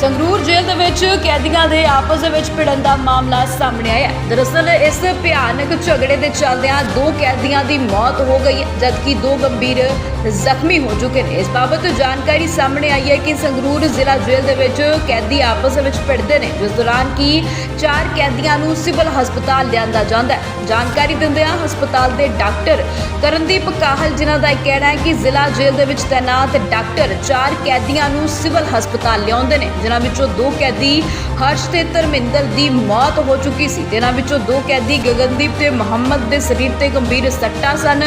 ਸੰਗਰੂਰ ਜੇਲ੍ਹ ਦੇ ਵਿੱਚ ਕੈਦੀਆਂ ਦੇ ਆਪਸ ਦੇ ਵਿੱਚ ਭਿੜਨ ਦਾ ਮਾਮਲਾ ਸਾਹਮਣੇ ਆਇਆ ਹੈ। ਦਰਅਸਲ, ਇਸ ਭਿਆਨਕ ਝਗੜੇ ਦੇ ਚੱਲਦਿਆਂ ਦੋ ਕੈਦੀਆਂ ਦੀ ਮੌਤ ਹੋ ਗਈ ਹੈ, ਜਦਕਿ ਦੋ ਗੰਭੀਰ ਜ਼ਖਮੀ ਹੋ ਚੁੱਕੇ ਨੇ ਇਸ ਬਾਬਤ ਜਾਣਕਾਰੀ ਸਾਹਮਣੇ ਆਈ ਹੈ ਕਿ ਸੰਗਰੂਰ ਜ਼ਿਲ੍ਹਾ ਜੇਲ੍ਹ ਦੇ ਵਿੱਚ ਕੈਦੀ ਆਪਸ ਦੇ ਵਿੱਚ ਭਿੜਦੇ ਨੇ, ਜਿਸ ਦੌਰਾਨ ਕਿ ਚਾਰ ਕੈਦੀਆਂ ਨੂੰ ਸਿਵਲ ਹਸਪਤਾਲ ਲਿਆਂਦਾ ਜਾਂਦਾ ਹੈ ਜਾਣਕਾਰੀ ਦਿੰਦਿਆਂ ਹਸਪਤਾਲ ਦੇ ਡਾਕਟਰ ਕਰਨਦੀਪ ਕਾਹਲ, ਜਿਨ੍ਹਾਂ ਦਾ ਇਹ ਕਹਿਣਾ ਹੈ ਕਿ ਜ਼ਿਲ੍ਹਾ ਜੇਲ੍ਹ ਦੇ ਵਿੱਚ ਤੈਨਾਤ ਡਾਕਟਰ ਚਾਰ ਕੈਦੀਆਂ ਨੂੰ ਸਿਵਲ ਹਸਪਤਾਲ ਲਿਆਉਂਦੇ ਨੇ ਜਿਨ੍ਹਾਂ ਵਿੱਚੋਂ ਦੋ ਕੈਦੀ ਹਰਸ਼ ਤੇ ਧਰਮਿੰਦਰ ਦੀ ਮੌਤ ਹੋ ਚੁੱਕੀ ਸੀ। ਤੇ ਇਹਨਾਂ ਵਿੱਚੋਂ ਦੋ ਕੈਦੀ ਗਗਨਦੀਪ ਤੇ ਮੁਹੰਮਦ ਦੇ ਸਰੀਰ ਤੇ ਗੰਭੀਰ ਸੱਟਾਂ ਸਨ।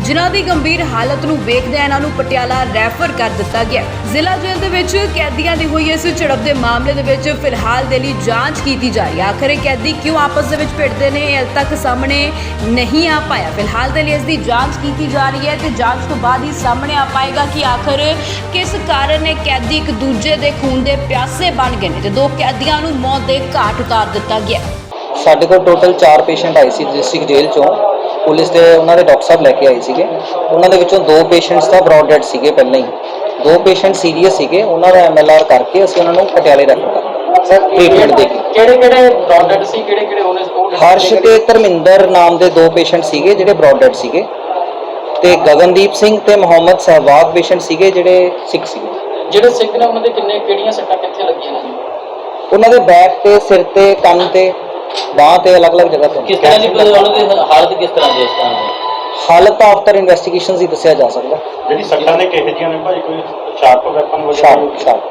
ਜਿਨ੍ਹਾਂ ਦੀ ਗੰਭੀਰ ਹਾਲਤ ਨੂੰ ਵੇਖਦਿਆਂ ਇਹਨਾਂ ਨੂੰ ਪਟਿਆਲਾ ਰੈਫਰ ਕਰ ਦਿੱਤਾ ਗਿਆ। ਜ਼ਿਲ੍ਹਾ ਜੇਲ੍ਹ ਦੇ ਵਿੱਚ ਕੈਦੀਆਂ ਦੀ ਹੋਈ ਇਸ ਝੜਪ ਦੇ ਮਾਮਲੇ ਦੇ ਵਿੱਚ ਫਿਲਹਾਲ ਦੇ ਲਈ ਜਾਂਚ ਕੀਤੀ ਜਾ ਰਹੀ ਹੈ। ਆਖਰ ਇਹ ਕੈਦੀ ਕਿਉਂ ਆਪਸ ਦੇ ਵਿੱਚ ਭਿੜਦੇ ਨੇ, ਇਹ ਤੱਕ ਸਾਹਮਣੇ ਨਹੀਂ ਆ ਪਾਇਆ। ਫਿਲਹਾਲ ਦੇ ਲਈ ਇਸ ਦੀ ਜਾਂਚ ਕੀਤੀ ਜਾ ਰਹੀ ਹੈ ਤੇ ਜਾਂਚ ਤੋਂ ਬਾਅਦ ਹੀ ਸਾਹਮਣੇ ਆ ਪਾਏਗਾ ਕਿ ਆਖਰ ਕਿਸ ਕਾਰਨ ਇਹ ਕੈਦੀ ਇੱਕ ਦੂਜੇ ਦੇ ਖੂਨ ਦੇ ਪਿਆਸੇ ਬਣ ਗਏ ਨੇ ਤੇ ਦੋ ਕੈਦੀਆਂ ਨੂੰ ਮੌਤ ਦੇ ਘਾਟ ਉਤਾਰ ਦਿੱਤਾ ਗਿਆ। ਸਾਡੇ ਕੋਲ ਟੋਟਲ 4 ਪੇਸ਼ੈਂਟ ਆਏ ਸੀ ਡਿਸਟ੍ਰਿਕਟ ਜੇਲ੍ਹ ਚੋਂ। ਪੁਲਿਸ ਦੇ ਉਹਨਾਂ ਦੇ ਡਾਕਟਰ ਸਾਹਿਬ ਲੈ ਕੇ ਆਏ ਸੀਗੇ। ਉਹਨਾਂ ਦੇ ਵਿੱਚੋਂ ਦੋ ਪੇਸ਼ੈਂਟਸ ਤਾਂ ਬ੍ਰੌਡ ਡੈਡ ਸੀਗੇ ਪਹਿਲਾਂ ਹੀ। ਦੋ ਪੇਸ਼ੈਂਟ ਸੀਰੀਅਸ ਸੀਗੇ ਉਹਨਾਂ ਦਾ ਐਮਐਲਆਰ ਕਰਕੇ ਅਸੀਂ ਉਹਨਾਂ ਨੂੰ ਪਟਿਆਲੇ ਰੈਫਰ ਕਰਤਾ ਸਰ ਟ੍ਰੀਟਮੈਂਟ ਦੇ ਕੇ ਕਿਹੜੇ ਕਿਹੜੇ ਪ੍ਰੋਡਕਟ ਸੀ ਕਿਹੜੇ ਕਿਹੜੇ ਉਹਨੇ ਉਹ ਹਰਸ਼ ਤੇ ਧਰਮਿੰਦਰ ਨਾਮ ਦੇ ਦੋ ਪੇਸ਼ੈਂਟ ਸੀਗੇ ਜਿਹੜੇ ਬ੍ਰੌਡ ਡੈਡ ਸੀਗੇ। ਤੇ ਗਗਨਦੀਪ ਸਿੰਘ ਤੇ ਮੁਹੰਮਦ ਸਹਿਵਾਗ ਪੇਸ਼ੈਂਟ ਸੀਗੇ ਜਿਹੜੇ ਸਿੱਖ ਸੀਗੇ। ਜਿਹੜੇ ਸਿੱਖ ਨੇ ਉਹਨਾਂ ਦੇ ਕਿੰਨੇ ਕਿਹੜੀਆਂ ਸੱਟਾਂ ਕਿੱਥੇ ਲੱਗੀਆਂ ਨੇ? ਉਹਨਾਂ ਦੇ ਬੈਕ ਤੇ ਸਿਰ ਤੇ ਕੰਨ ਤੇ ਬਾਹ ਤੇ ਅਲੱਗ-ਅਲੱਗ ਜਗ੍ਹਾ ਤੋਂ। ਕਿਸ ਤਰ੍ਹਾਂ ਦੀ ਉਹਨਾਂ ਦੀ ਹਾਲਤ ਕਿਸ ਤਰ੍ਹਾਂ ਦੀ ਇਸ ਤਰ੍ਹਾਂ ਦੀ? ਹਾਲਤ ਆਫਟਰ ਇਨਵੈਸਟੀਗੇਸ਼ਨਸ ਹੀ ਦੱਸਿਆ ਜਾ ਸਕਦਾ। ਜਿਹੜੀ ਸੱਟਾਂ ਨੇ ਕਿਹੋ ਜਿਹੀਆਂ ਨੇ ਭਾਈ? ਕੋਈ ਸ਼ਾਰਪ ਵੈਪਨ ਵਗੈਰਾ ਸ਼ਾਰਪ ਸ਼ਾਰਪ